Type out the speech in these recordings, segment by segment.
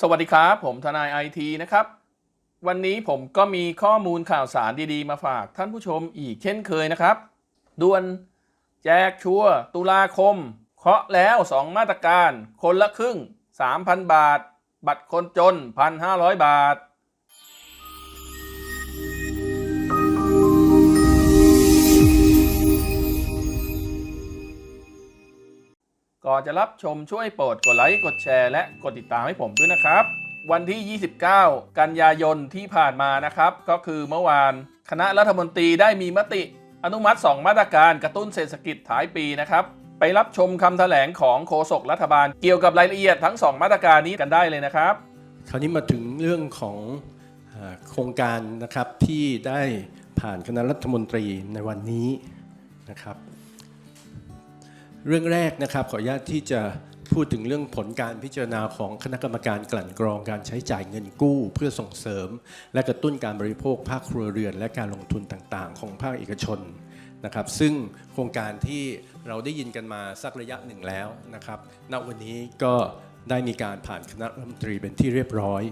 สวัสดีครับ ผมทนายไอทีนะครับ วันนี้ผมก็มีข้อมูลข่าวสารดีๆ มาฝากท่านผู้ชมอีกเช่นเคยนะครับด่วนแจกชัวร์ตุลาคม เคาะแล้ว 2 มาตรการ คนละครึ่ง 3,000 บาท บัตรคนจน 1,500 บาท ก่อนจะรับชมช่วยโปรดกดไลค์กดแชร์และกดติดตามให้ผมด้วยนะครับ วันที่ 29 กันยายนที่ผ่านมานะครับ ก็คือเมื่อวานคณะรัฐมนตรีได้มีมติ อนุมัติ 2 มาตรการกระตุ้นเศรษฐกิจท้ายปีนะครับ ไปรับชมคำแถลงของโฆษกรัฐบาล เกี่ยวกับรายละเอียดทั้ง 2 มาตรการนี้กันได้เลยนะครับ คราวนี้มาถึงเรื่องของโครงการนะครับที่ได้ผ่านคณะรัฐมนตรีในวันนี้นะครับ เรื่องแรกนะครับขออนุญาตที่จะพูดถึงเรื่องผลการพิจารณาของคณะกรรมการกลั่นกรองการใช้จ่ายเงินกู้ เพื่อส่งเสริม และกระตุ้นการบริโภคภาคครัวเรือน และการลงทุนต่างๆ ของภาคเอกชนนะครับซึ่งโครงการที่เราได้ยินกันมาสักระยะหนึ่งแล้วนะครับณวันนี้ก็ได้มีการผ่านคณะรัฐมนตรีเป็นที่เรียบร้อย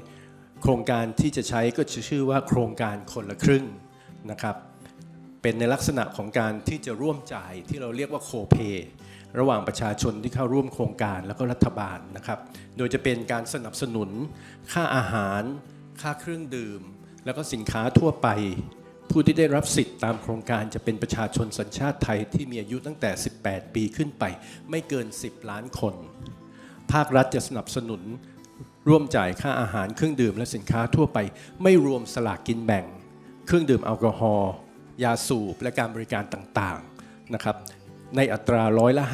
โครงการที่จะใช้ก็จะชื่อว่าโครงการคนละครึ่งนะครับเป็นในลักษณะของการที่จะร่วมจ่ายที่เราเรียกว่าโคเ a y ระหว่างประชาชนที่เข้าร่วมโครงการแล้วก็รัฐบาลนะครับ โดยจะเป็นการสนับสนุน ค่าอาหาร ค่าเครื่องดื่ม แล้วก็สินค้าทั่วไป ผู้ที่ได้รับสิทธิ์ตามโครงการจะเป็นประชาชนสัญชาติไทยที่มีอายุตั้งแต่ 18 ปีขึ้นไป ไม่เกิน 10 ล้านคน ภาครัฐจะสนับสนุนร่วมจ่ายค่าอาหารเครื่องดื่มและสินค้าทั่วไป ไม่รวมสลากกินแบ่ง เครื่องดื่มแอลกอฮอล์ยาสูบและการบริการต่างๆนะครับ ในอัตราร้อยละ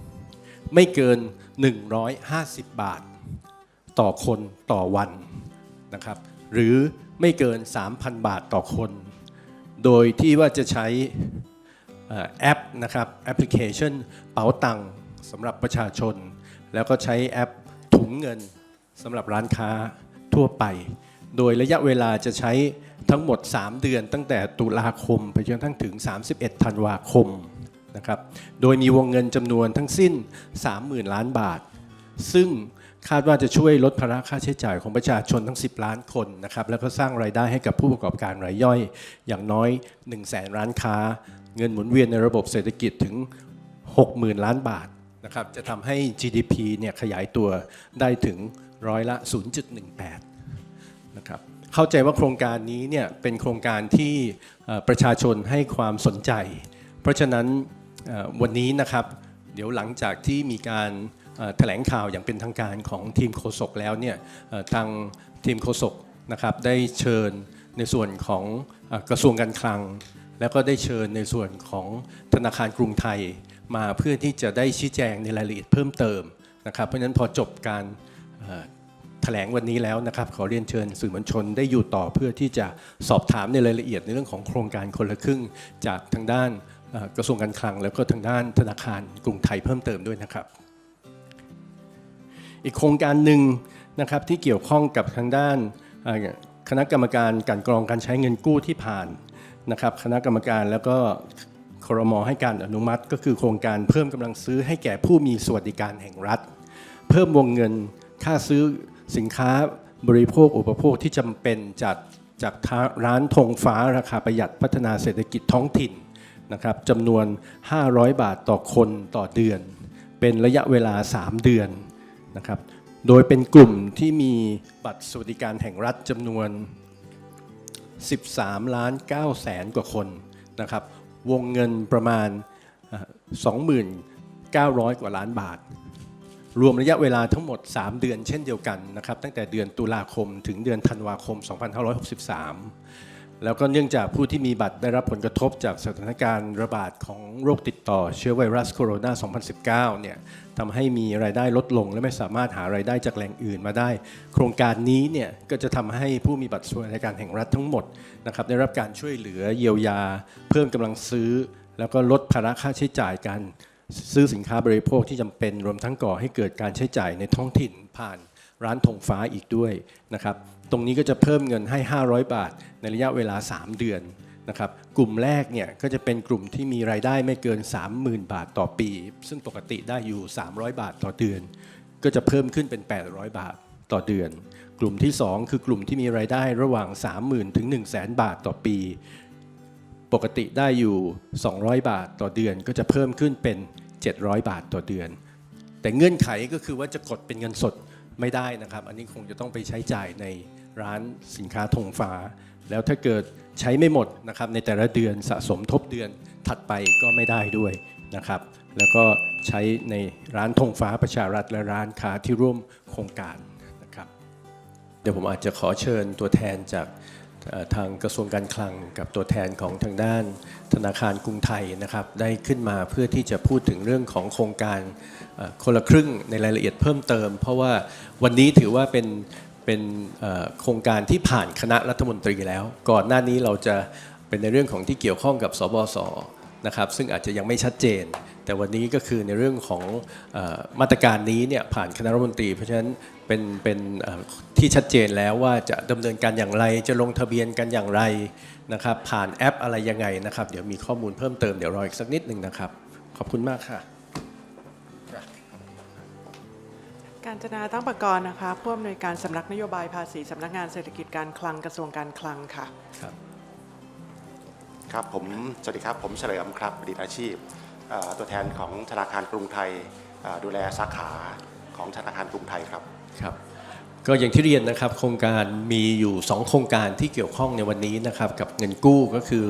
50 ไม่เกิน 150 บาท ต่อคนต่อวันนะครับ หรือไม่เกิน 3,000 บาทต่อคน โดยที่ว่าจะใช้แอปนะครับแอปพลิเคชันเป๋าตังสำหรับประชาชน แล้วก็ใช้แอปถุงเงินสำหรับร้านค้าทั่วไป โดยระยะเวลาจะใช้ทั้งหมด 3 เดือนตั้งแต่ตุลาคม ไปจนทั้งถึง 31 ธันวาคม นะครับ โดยมีวงเงินจำนวนทั้งสิ้น 30,000 ล้านบาท ซึ่งคาดว่าจะช่วยลดภาระค่าใช้จ่ายของประชาชนทั้ง 10 ล้านคนนะครับ แล้วก็สร้างรายได้ให้กับผู้ประกอบการรายย่อย อย่างน้อย 1 0 0 0 0แสนร้านค้า เงินหมุนเวียนในระบบเศรษฐกิจถึง 60,000 ล้านบาทนะครับจะทำให้ GDP เนี่ยขยายตัวได้ถึงร้อยละ 0.18 นะครับเข้าใจว่าโครงการนี้เนี่ยเป็นโครงการที่ประชาชนให้ความสนใจ เพราะฉะนั้น วันนี้นะครับ เดี๋ยวหลังจากที่มีการแถลงข่าวอย่างเป็นทางการของทีมโฆษกแล้วเนี่ยทางทีมโฆษกนะครับได้เชิญในส่วนของกระทรวงการคลัง แล้วก็ได้เชิญในส่วนของธนาคารกรุงไทย มาเพื่อที่จะได้ชี้แจงในรายละเอียดเพิ่มเติมนะครับเพราะฉะนั้นพอจบการแถลงวันนี้แล้วนะครับขอเรียนเชิญสื่อมวลชนได้อยู่ต่อเพื่อที่จะสอบถามในรายละเอียดในเรื่องของโครงการคนละครึ่ง จากทางด้าน กระทรวงการคลัง แล้วก็ทางด้านธนาคารกรุงไทยเพิ่มเติมด้วยนะครับ อีกโครงการหนึ่งนะครับที่เกี่ยวข้องกับทางด้านคณะกรรมการกลันกรองการใช้เงินกู้ที่ผ่านนะครับ คณะกรรมการแล้วก็ครมให้การอนุมัติ ก็คือโครงการเพิ่มกำลังซื้อให้แก่ผู้มีสวัสดิการแห่งรัฐ เพิ่มวงเงินค่าซื้อสินค้าบริโภคอุปโภคที่จำเป็นจากจากร้านธงฟ้าราคาประหยัดพัฒนาเศรษฐกิจท้องถิ่น นะครับจำนวน 500 บาทต่อคนต่อเดือน เป็นระยะเวลา 3 เดือนนะครับโดยเป็นกลุ่มที่มีบัตรสวัสดิการแห่งรัฐจำนวน 13 ล้าน9แสนกว่าคนนะครับวงเงินประมาณเอ่อ29,000 กว่าล้านบาท รวมระยะเวลาทั้งหมด 3 เดือนเช่นเดียวกันนะครับตั้งแต่เดือนตุลาคมถึงเดือนธันวาคม 2563 แล้วก็เนื่องจากผู้ที่มีบัตรได้รับผลกระทบจากสถานการณ์ระบาดของโรคติดต่อเชื้อไวรัสโคโรนา 2019 เนี่ยทำให้มีรายได้ลดลงและไม่สามารถหารายได้จากแหล่งอื่นมาได้ โครงการนี้เนี่ยก็จะทำให้ผู้มีบัตรสวัสดิการแห่งรัฐทั้งหมดนะครับได้รับการช่วยเหลือเยียวยา เพิ่มกำลังซื้อ แล้วก็ลดภาระค่าใช้จ่ายการซื้อสินค้าบริโภคที่จำเป็นรวมทั้งก่อให้เกิดการใช้จ่ายในท้องถิ่นผ่านร้านธงฟ้าอีกด้วยนะครับ รงนี้ก็จะเพิ่มเงินให้ 500 บาท ในระยะเวลา 3 เดือนนะครับกลุ่มแรกเนี่ยก็จะเป็นกลุ่มที่มีรายได้ไม่เกิน 30,000 บาทต่อปี ซึ่งปกติได้อยู่ 300 บาทต่อเดือน ก็จะเพิ่มขึ้นเป็น 800 บาทต่อเดือน กลุ่มที่ 2 คือกลุ่มที่มีรายได้ระหว่าง 30,000 ถึง 1 0 0 0 0 0 บาทต่อปี ปกติได้อยู่ 200 บาทต่อเดือน ก็จะเพิ่มขึ้นเป็น 700 บาทต่อเดือน แต่เงื่อนไขก็คือว่าจะกดเป็นเงินสด ไม่ได้นะครับ อันนี้คงจะต้องไปใช้จ่ายในร้านสินค้าธงฟ้า แล้วถ้าเกิดใช้ไม่หมดนะครับในแต่ละเดือนสะสมทบเดือนถัดไปก็ไม่ได้ด้วยนะครับ แล้วก็ใช้ในร้านธงฟ้าประชารัฐและร้านค้าที่ร่วมโครงการนะครับ เดี๋ยวผมอาจจะขอเชิญตัวแทนจากทางกระทรวงการคลังกับตัวแทนของทางด้านธนาคารกรุงไทยนะครับ ได้ขึ้นมาเพื่อที่จะพูดถึงเรื่องของโครงการ คนละครึ่งในรายละเอียดเพิ่มเติม เพราะว่าวันนี้ถือว่าเป็นเป็นโครงการที่ผ่านคณะรัฐมนตรีแล้ว ก่อนหน้านี้เราจะเป็นในเรื่องของที่เกี่ยวข้องกับสบสนะครับซึ่งอาจจะยังไม่ชัดเจน แต่วันนี้ก็คือในเรื่องของอมาตรการนี้เนี่ยผ่านคณะรัฐมนตรี เพราะฉะนั้นเป็นเป็นที่ชัดเจนแล้วว่าจะดำเนินการอย่างไรจะลงทะเบียนกันอย่างไรนะครับผ่านแอปอะไรยังไงนะครับ เดี๋ยวมีข้อมูลเพิ่มเติมเดี๋ยวรออีกสักนิดหนึ่งนะครับ ขอบคุณมากค่ะ การจนาตั้งประกรณ์นะคะผู้อำนวยการสำนักนโยบายภาษีสำนักงานเศรษฐกิจการคลังกระทรวงการคลังค่ะ ครับครับผมสวัสดีครับผมเฉลิมครับอดีตอาชีพเอ่อตัวแทนของธนาคารกรุงไทยเอ่อดูแลสาขาของธนาคารกรุงไทยครับ ครับก็อย่างที่เรียนนะครับโครงการมีอยู่ 2 โครงการที่เกี่ยวข้องในวันนี้นะครับกับเงินกู้ก็คือ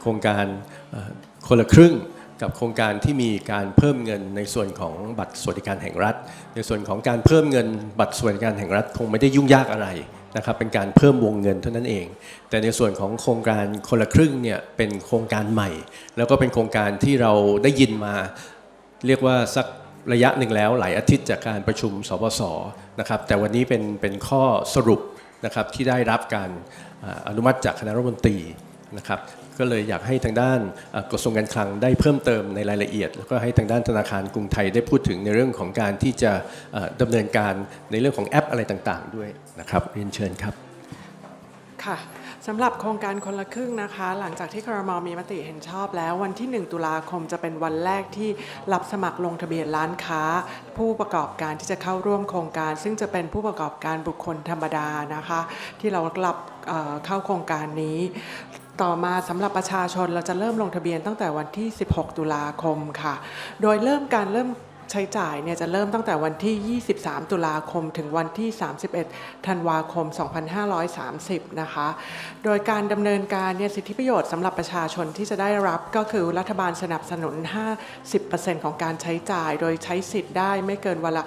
โครงการเอ่อคนละครึ่ง กับโครงการที่มีการเพิ่มเงินในส่วนของบัตรสวัสดิการแห่งรัฐ ในส่วนของการเพิ่มเงินบัตรสวัสดิการแห่งรัฐ คงไม่ได้ยุ่งยากอะไรนะครับเป็นการเพิ่มวงเงินเท่านั้นเอง แต่ในส่วนของโครงการคนละครึ่งเนี่ยเป็นโครงการใหม่ แล้วก็เป็นโครงการที่เราได้ยินมา เรียกว่าสักระยะหนึ่งแล้วหลายอาทิตย์จากการประชุมสบสนะครับแต่วันนี้เป็นเป็นข้อสรุปนะครับที่ได้รับการอ่าอนุมัติจากคณะรัฐมนตรีนะครับ ก็เลยอยากให้ทางด้านกระทรวงการคลังได้เพิ่มเติมในรายละเอียด แล้วก็ให้ทางด้านธนาคารกรุงไทยได้พูดถึงในเรื่องของการที่จะอ่าดำเนินการในเรื่องของแอปอะไรต่างๆ ด้วยนะครับเรียนเชิญครับค่ะสำหรับโครงการคนละครึ่งนะคะ หลังจากที่ครมมีมติเห็นชอบแล้ววันที่ 1 ตุลาคมจะเป็นวันแรกที่รับสมัครลงทะเบียนร้านค้า ผู้ประกอบการที่จะเข้าร่วมโครงการ ซึ่งจะเป็นผู้ประกอบการบุคคลธรรมดานะคะ ที่เรารับเข้าโครงการนี้ ต่อมาสำหรับประชาชนเราจะเริ่มลงทะเบียนตั้งแต่วันที่ 16 ตุลาคมค่ะ โดยเริ่มการเริ่ม ใช้จ่ายเนี่ยจะเริ่มตั้งแต่วันที่ 23 ตุลาคม ถึงวันที่ 31 ธันวาคม 2530 นะคะ โดยการดำเนินการเนี่ยสิทธิประโยชน์สำหรับประชาชนที่จะได้รับก็คือรัฐบาลสนับสนุน 50%ของการใช้จ่าย โดยใช้สิทธิ์ได้ไม่เกินวันละ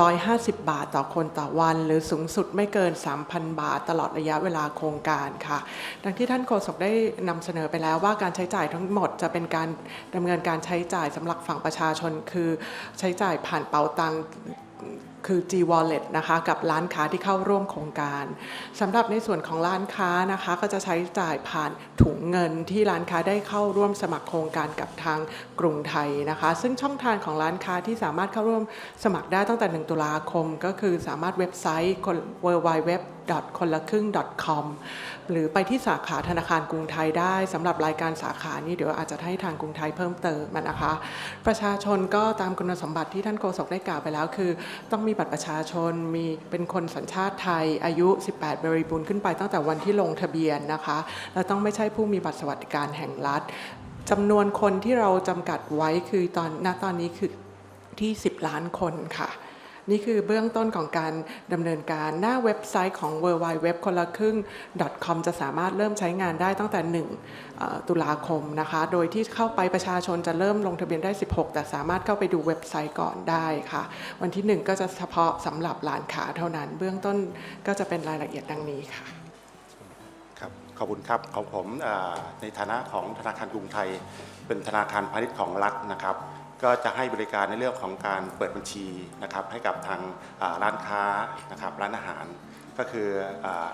150 บาทต่อคนต่อวัน หรือสูงสุดไม่เกิน 3,000 บาท ตลอดระยะเวลาโครงการค่ะ ดังที่ท่านโฆษกได้นำเสนอไปแล้วว่าการใช้จ่ายทั้งหมดจะเป็นการดำเนินการใช้จ่ายสำหรับฝั่งประชาชนคือใช้จ่ายผ่านเป๋าตัง คือ G Wallet นะคะกับร้านค้าที่เข้าร่วมโครงการสำหรับในส่วนของร้านค้านะคะก็จะใช้จ่ายผ่านถุงเงินที่ร้านค้าได้เข้าร่วมสมัครโครงการกับทางกรุงไทยนะคะ ซึ่งช่องทางของร้านค้าที่สามารถเข้าร่วมสมัครได้ตั้งแต่ 1 ตุลาคม ก็คือสามารถเว็บไซต์ w w w คนละครึ่ง .com หรือไปที่สาขาธนาคารกรุงไทยได้สำหรับรายการสาขานี้เดี๋ยวอาจจะให้ทางกรุงไทยเพิ่มเติมนะคะ ประชาชนก็ตามคุณสมบัติที่ท่านโฆษกได้กล่าวไปแล้ว คือ ต้องมีบัตรประชาชนมีเป็นคนสัญชาติไทยอายุ 18 บริบูรณ์ขึ้นไปตั้งแต่วันที่ลงทะเบียนนะคะ และต้องไม่ใช่ผู้มีบัตรสวัสดิการแห่งรัฐจำนวนคนที่เราจำกัดไว้คือตอนณตอนนี้คือที่ 10 ล้านคนค่ะ นี่คือเบื้องต้นของการดำเนินการหน้าเว็บไซต์ของ w w w คนละครึ่ง .com จะสามารถเริ่มใช้งานได้ตั้งแต่ 1 ตุลาคมนะคะ โดยที่เข้าไปประชาชนจะเริ่มลงทะเบียนได้ 16 แต่สามารถเข้าไปดูเว็บไซต์ก่อนได้ค่ะ วันที่ 1 ก็จะเฉพาะสำหรับร้านค้าเท่านั้น เบื้องต้นก็จะเป็นรายละเอียดดังนี้ค่ะครับขอบคุณครับของผมในฐานะของธนาคารกรุงไทย เป็นธนาคารพาณิชย์ของรัฐนะครับ ก็จะให้บริการในเรื่องของการเปิดบัญชีนะครับให้กับทางร้านค้านะครับร้านอาหาร ก็คือ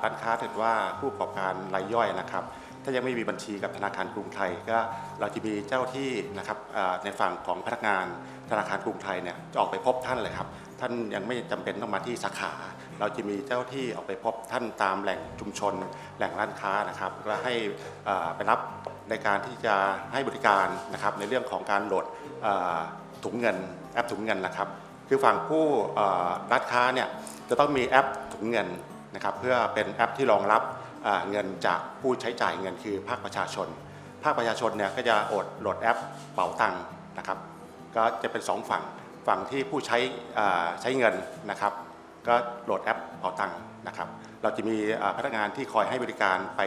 ร้านค้าถือว่าผู้ประกอบการรายย่อยนะครับถ้ายังไม่มีบัญชีกับธนาคารกรุงไทย ก็เราจะมีเจ้าที่นะครับในฝั่งของพนักงานธนาคารกรุงไทยเนี่ยจะออกไปพบท่านเลยครับ ท่านยังไม่จำเป็นต้องมาที่สาขา เราจะมีเจ้าที่ออกไปพบท่านตามแหล่งชุมชน แหล่งร้านค้านะครับและให้ไปรับในการที่จะให้บริการนะครับในเรื่องของการโหลดถุงเงินแอปถุงเงินนะครับ คือฝั่งผู้ร้านค้าเนี่ยจะต้องมีแอปถุงเงินนะครับเพื่อเป็นแอปที่รองรับเงินจากผู้ใช้จ่ายเงินคือภาคประชาชน ภาคประชาชนเนี่ยก็จะโอดโหลดแอปเป๋าตังค์นะครับ ก็จะเป็นสองฝั่งฝั่งที่ผู้ใช้ใช้เงินนะครับ ก็โหลดแอปเป๋าตังค์นะครับ เราจะมีพนักงานที่คอยให้บริการไป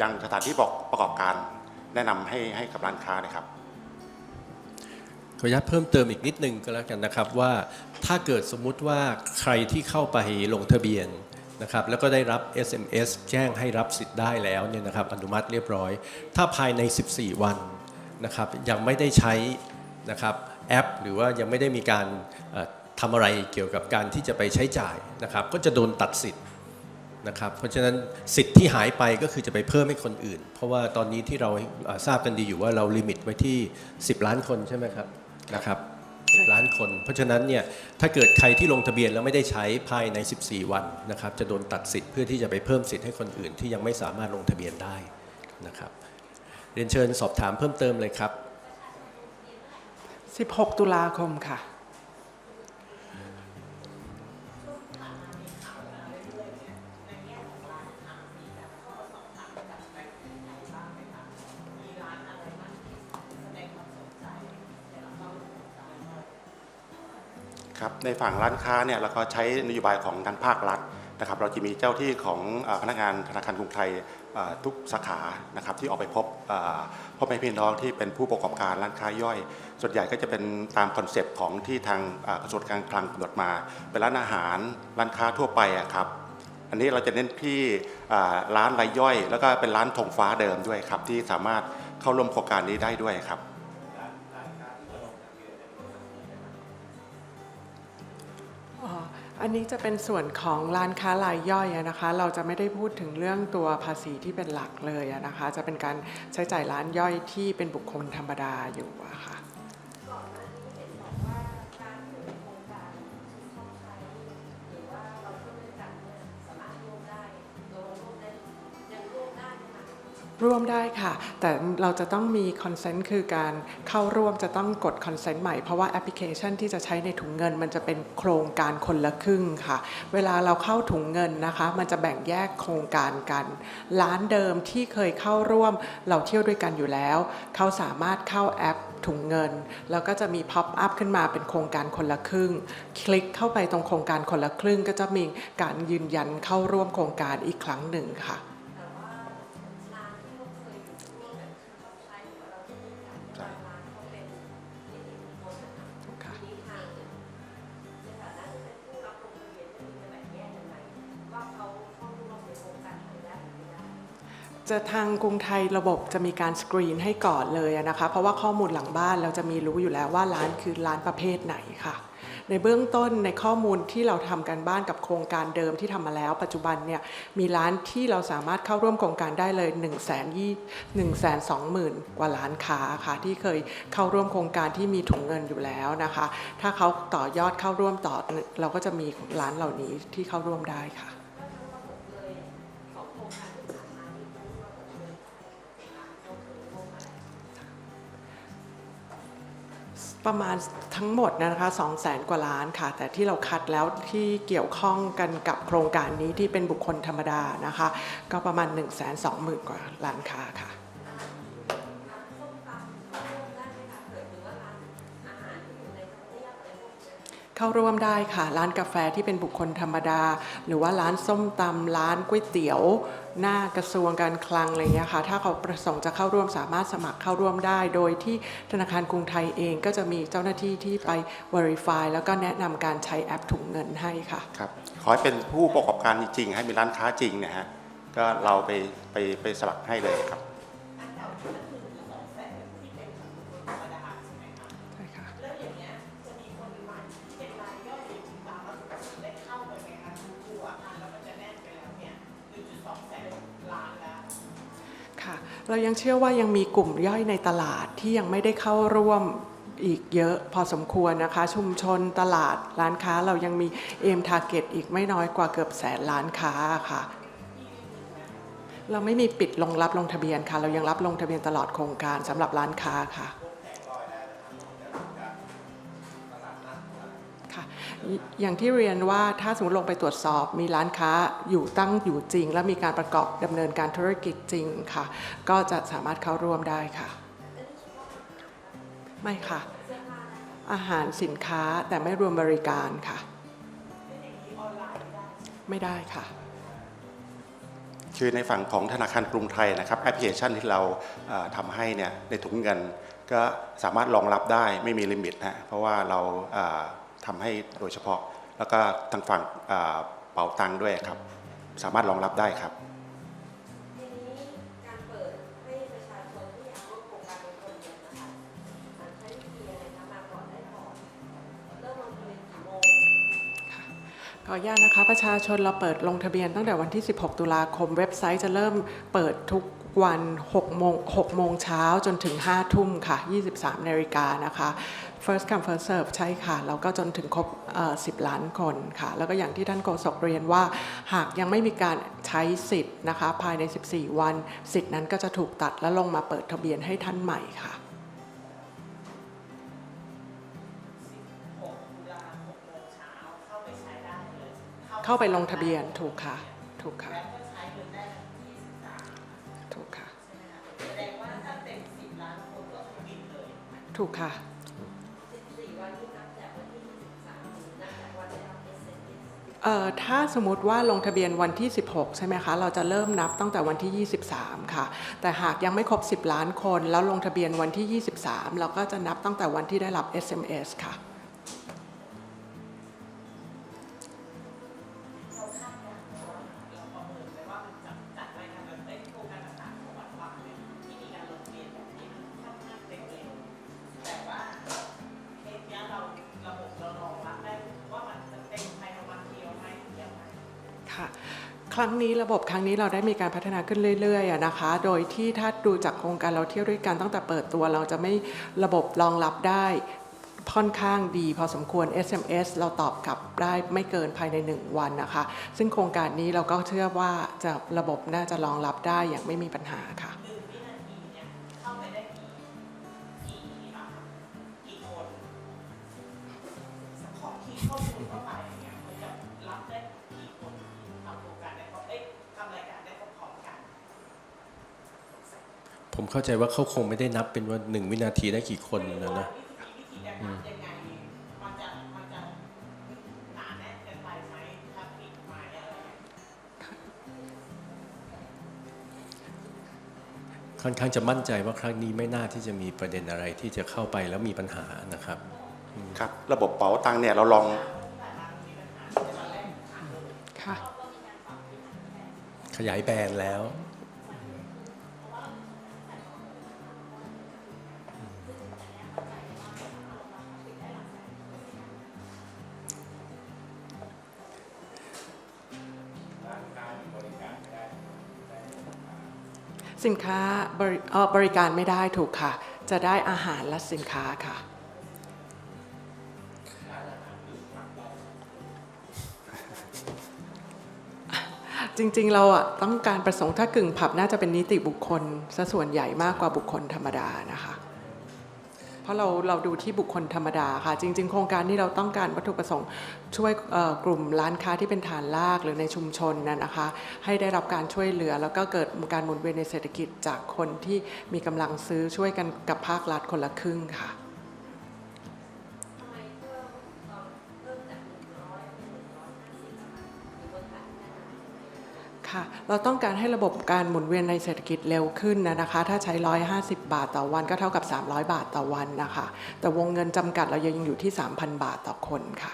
ยังสถานที่ประกอบการ แนะนำให้ให้กับร้านค้านะครับขออนุญาตเพิ่มเติมอีกนิดนึงก็แล้วกันนะครับว่าถ้าเกิดสมมุติว่าใครที่เข้าไปลงทะเบียนนะครับแล้วก็ได้รับ SMS แจ้งให้รับสิทธิ์ได้แล้วเนี่ยนะครับอนุมัติเรียบร้อย ถ้าภายใน 14 วันนะครับยังไม่ได้ใช้นะครับแอป หรือว่ายังไม่ได้มีการ ทำอะไรเกี่ยวกับการที่จะไปใช้จ่ายนะครับก็จะโดนตัดสิทธิ์นะครับเพราะฉะนั้นสิทธิ์ที่หายไปก็คือจะไปเพิ่มให้คนอื่น เพราะว่าตอนนี้ที่เราทราบกันดีอยู่ว่าเราลิมิตไว้ที่ 10 ล้านคนใช่ไหมครับนะครับ10ล้านคน เพราะฉะนั้นเนี่ยถ้าเกิดใครที่ลงทะเบียนแล้วไม่ได้ใช้ภายใน 14 วันนะครับจะโดนตัดสิทธิ์เพื่อที่จะไปเพิ่มสิทธิ์ให้คนอื่น ที่ยังไม่สามารถลงทะเบียนได้นะครับเรียนเชิญสอบถามเพิ่มเติมเลยครับ 16 ตุลาคมค่ะ ในฝั่งร้านค้าเนี่ยเราก็ใช้นโยบายของทางภาครัฐนะครับ เราจะมีเจ้าที่ของพนักงานธนาคารกรุงไทยทุกสาขานะครับที่ออกไปพบพ่อแม่พี่น้องที่เป็นผู้ประกอบการร้านค้าย่อย ส่วนใหญ่ก็จะเป็นตามคอนเซปต์ของที่ทางกระทรวงการคลังกำหนดมา เป็นร้านอาหารร้านค้าทั่วไปครับอันนี้เราจะเน้นที่ร้านรายย่อย แล้วก็เป็นร้านธงฟ้าเดิมด้วยครับที่สามารถเข้าร่วมโครงการนี้ได้ด้วยครับ อันนี้จะเป็นส่วนของร้านค้ารายย่อยนะคะ เราจะไม่ได้พูดถึงเรื่องตัวภาษีที่เป็นหลักเลยนะคะ จะเป็นการใช้จ่ายร้านย่อยที่เป็นบุคคลธรรมดาอยู่ะค่ะ ร่วมได้ค่ะ แต่เราจะต้องมีคอนเซนต์คือการเข้าร่วมจะต้องกดคอนเซนต์ใหม่เพราะว่าแอปพลิเคชันที่จะใช้ในถุงเงิน มันจะเป็นโครงการคนละครึ่งค่ะ เวลาเราเข้าถุงเงินนะคะ มันจะแบ่งแยกโครงการกันร้านเดิมที่เคยเข้าร่วมเราเที่ยวด้วยกันอยู่แล้ว เขาสามารถเข้าแอปถุงเงิน แล้วก็จะมีพ็อปอัพขึ้นมาเป็นโครงการคนละครึ่ง คลิกเข้าไปตรงโครงการคนละครึ่ง ก็จะมีการยืนยันเข้าร่วมโครงการอีกครั้งหนึ่งค่ะ จะทางกรุงไทยระบบจะมีการสกรีนให้ก่อนเลยนะคะเพราะว่าข้อมูลหลังบ้านเราจะมีรู้อยู่แล้วว่าร้านคือร้านประเภทไหนค่ะ ในเบื้องต้นในข้อมูลที่เราทำกันบ้านกับโครงการเดิมที่ทำมาแล้ว ปัจจุบันเนี่ยมีร้านที่เราสามารถเข้าร่วมโครงการได้เลย1 2 0 0 0 0กว่าร้านค้าค่ะที่เคยเข้าร่วมโครงการที่มีถุงเงินอยู่แล้วนะคะ ถ้าเขาต่อยอดเข้าร่วมต่อเราก็จะมีร้านเหล่านี้ที่เข้าร่วมได้ค่ะ ประมาณทั้งหมดนะคะ2 0 0แสนกว่าล้านค่ะ แต่ที่เราคัดแล้วที่เกี่ยวข้องกันกับโครงการนี้ที่เป็นบุคคลธรรมดานะคะ ก็ประมาณ 1 2 0 0 0 0กว่าล้านค้าค่ะ เข้าร่วมได้ค่ะ ร้านกาแฟที่เป็นบุคคลธรรมดา หรือว่าร้านส้มตำร้านก๋วยเตี๋ยว หน้ากระทรวงการคลังอะไรเงี้ยค่ะ ถ้าเขาประสงค์จะเข้าร่วมสามารถสมัครเข้าร่วมได้ โดยที่ธนาคารกรุงไทยเองก็จะมีเจ้าหน้าที่ที่ไป Verify แล้วก็แนะนำการใช้แอปถุงเงินให้ค่ะ ครับขอให้เป็นผู้ประกอบการจริงๆให้มีร้านค้าจริงนะฮะก็เราไปไปไปสมัครให้เลยครับ เรายังเชื่อว่ายังมีกลุ่มย่อยในตลาดที่ยังไม่ได้เข้าร่วมอีกเยอะพอสมควรนะคะ ชุมชนตลาดร้านค้าเรายังมีเอมทาร์เก็ตอีกไม่น้อยกว่าเกือบแสนร้านค้าค่ะ เราไม่มีปิดลงรับลงทะเบียนค่ะ เรายังรับลงทะเบียนตลอดโครงการสำหรับร้านค้าค่ะ อย่างที่เรียนว่าถ้าสมมติลงไปตรวจสอบมีร้านค้าอยู่ตั้งอยู่จริง และมีการประกอบดำเนินการธุรกิจจริงค่ะ ก็จะสามารถเข้าร่วมได้ค่ะ ไม่ค่ะ อาหารสินค้าแต่ไม่รวมบริการค่ะ ไม่ได้ค่ะ คือในฝั่งของธนาคารกรุงไทยนะครับแอปพลิเคชันที่เราเอ่อทำให้เนี่ยในถุงเงินก็สามารถรองรับได้ไม่มีลิมิตนะฮะเพราะว่าเราเอ่อ ทำให้โดยเฉพาะ แล้วก็ทางฝั่งเอ่อเป๋าตังด้วยครับ สามารถรองรับได้ครับการเปิดให้ประชาชนที่อยากร่วมโครงการลงทะเบียนนะคะมันใช้วิธียังไงคะมาก่อได้ก่อนเริ่มลงทะเบียนกี่โมงขออนุญาตนะคะ ประชาชนเราเปิดลงทะเบียนตั้งแต่วันที่ 16 ตุลาคม เว็บไซต์จะเริ่มเปิดทุกวัน6โมง6โมงเช้าจนถึง 5 ทุ่มค่ะ 23 นาฬิกานะคะ first come first serve ใช่ค่ะ แล้วก็จนถึงครบเอ่อ10 ล้านคนค่ะ แล้วก็อย่างที่ท่านโฆษกเรียนว่า หากยังไม่มีการใช้สิทธิ์นะคะ ภายใน 14 วัน สิทธิ์นั้นก็จะถูกตัดและลงมาเปิดทะเบียนให้ท่านใหม่ค่ะเข้าไปลงทะเบียนถูกค่ะ ถูกค่ะถูกค่ะ ถูกค่ะ เอ่อถ้าสมมติว่าลงทะเบียนวันที่ 16 ใช่ไหมคะ เราจะเริ่มนับตั้งแต่วันที่ 23 ค่ะ แต่หากยังไม่ครบ 10 ล้านคน แล้วลงทะเบียนวันที่ 23 เราก็จะนับตั้งแต่วันที่ได้รับ SMS ค่ะค่ะ ครั้งนี้ระบบครั้งนี้เราได้มีการพัฒนาขึ้นเรื่อยๆนะคะ โดยที่ถ้าดูจากโครงการเราเที่ยวด้วยกันตั้งแต่เปิดตัวเราจะไม่ระบบรองรับได้ค่อนข้างดีพอสมควร SMS เราตอบกลับได้ไม่เกินภายใน 1 วันนะคะ ซึ่งโครงการนี้เราก็เชื่อว่าจะระบบน่าจะรองรับได้อย่างไม่มีปัญหาค่ะ ผมเข้าใจว่าเขาคงไม่ได้นับเป็นว่าหนึ่งวินาทีได้กี่คนนะนะอืมค่อนข้างจะมั่นใจว่าครั้งนี้ไม่น่าที่จะมีประเด็นอะไรที่จะเข้าไปแล้วมีปัญหานะครับ ครับ ระบบเป๋าตังค์เนี่ยเราลองค่ะขยายแบนแล้ว สินค้าบริเอ่อบริการไม่ได้ถูกค่ะ จะได้อาหารและสินค้าค่ะ จริงๆ เราอะต้องการประสงค์ถ้ากึ่งผับน่าจะเป็นนิติบุคคลซะส่วนใหญ่มากกว่าบุคคลธรรมดานะคะ เพราะเราเราดูที่บุคคลธรรมดาค่ะ จริง ๆ โครงการนี้เราต้องการวัตถุประสงค์ ช่วยกลุ่มร้านค้าที่เป็นฐานรากหรือในชุมชนนั่นนะคะ ให้ได้รับการช่วยเหลือ แล้วก็เกิดการหมุนเวียนในเศรษฐกิจจากคนที่มีกำลังซื้อช่วยกันกับภาครัฐคนละครึ่งค่ะ ค่ะ เราต้องการให้ระบบการหมุนเวียนในเศรษฐกิจเร็วขึ้นนะนะคะ ถ้าใช้ 150 บาทต่อวันก็เท่ากับ 300 บาทต่อวันนะคะ แต่วงเงินจำกัดเรายังอยู่ที่ 3,000 บาทต่อคนค่ะ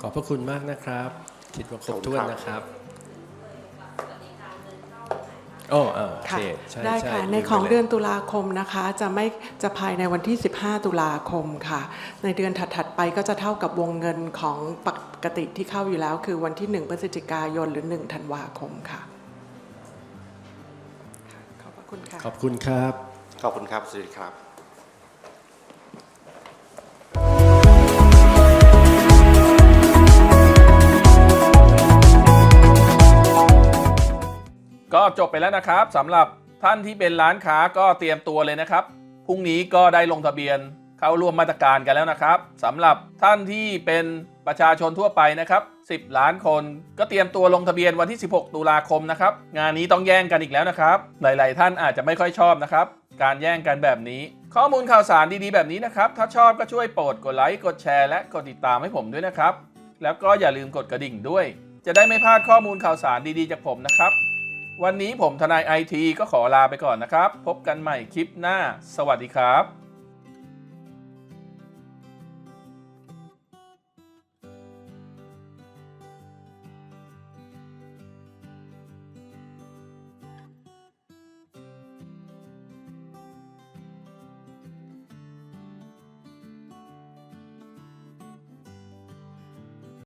ขอบพระคุณมากนะครับ คิดว่าครบถ้วนนะครับ โอ้เออโอค่ะเคใช่ได้ใช่ค่ะลืมในไปของลยเดือนตุลาคมนะคะ จะไม่จะภายในวันที่ 15 ตุลาคมค่ะ ในเดือนถัด ๆ ไปก็จะเท่ากับวงเงินของปกติที่เข้าอยู่แล้ว คือวันที่ 1 พฤศจิกายนหรือ 1 ธันวาคมค่ะค่ะขอบพระคุณค่ะ ขอบคุณครับ ขอบคุณครับสวัสดีครับ ก็จบไปแล้วนะครับสำหรับท่านที่เป็นร้านค้าก็เตรียมตัวเลยนะครับพรุ่งนี้ก็ได้ลงทะเบียนเข้าร่วมมาตรการกันแล้วนะครับสำหรับท่านที่เป็นประชาชนทั่วไปนะครับ 10 ล้านคนก็เตรียมตัวลงทะเบียนวันที่ 16 ตุลาคมนะครับ งานนี้ต้องแย่งกันอีกแล้วนะครับ หลาย ๆ ท่านอาจจะไม่ค่อยชอบนะครับ การแย่งกันแบบนี้ ข้อมูลข่าวสารดี ๆ แบบนี้นะครับ ถ้าชอบก็ช่วยโปรดกดไลค์ กดแชร์ และกดติดตามให้ผมด้วยนะครับ แล้วก็อย่าลืมกดกระดิ่งด้วย จะได้ไม่พลาดข้อมูลข่าวสารดี ๆ จากผมนะครับ วันนี้ผมทนายไอทีก็ขอลาไปก่อนนะครับ พบกันใหม่คลิปหน้า สวัสดีครับ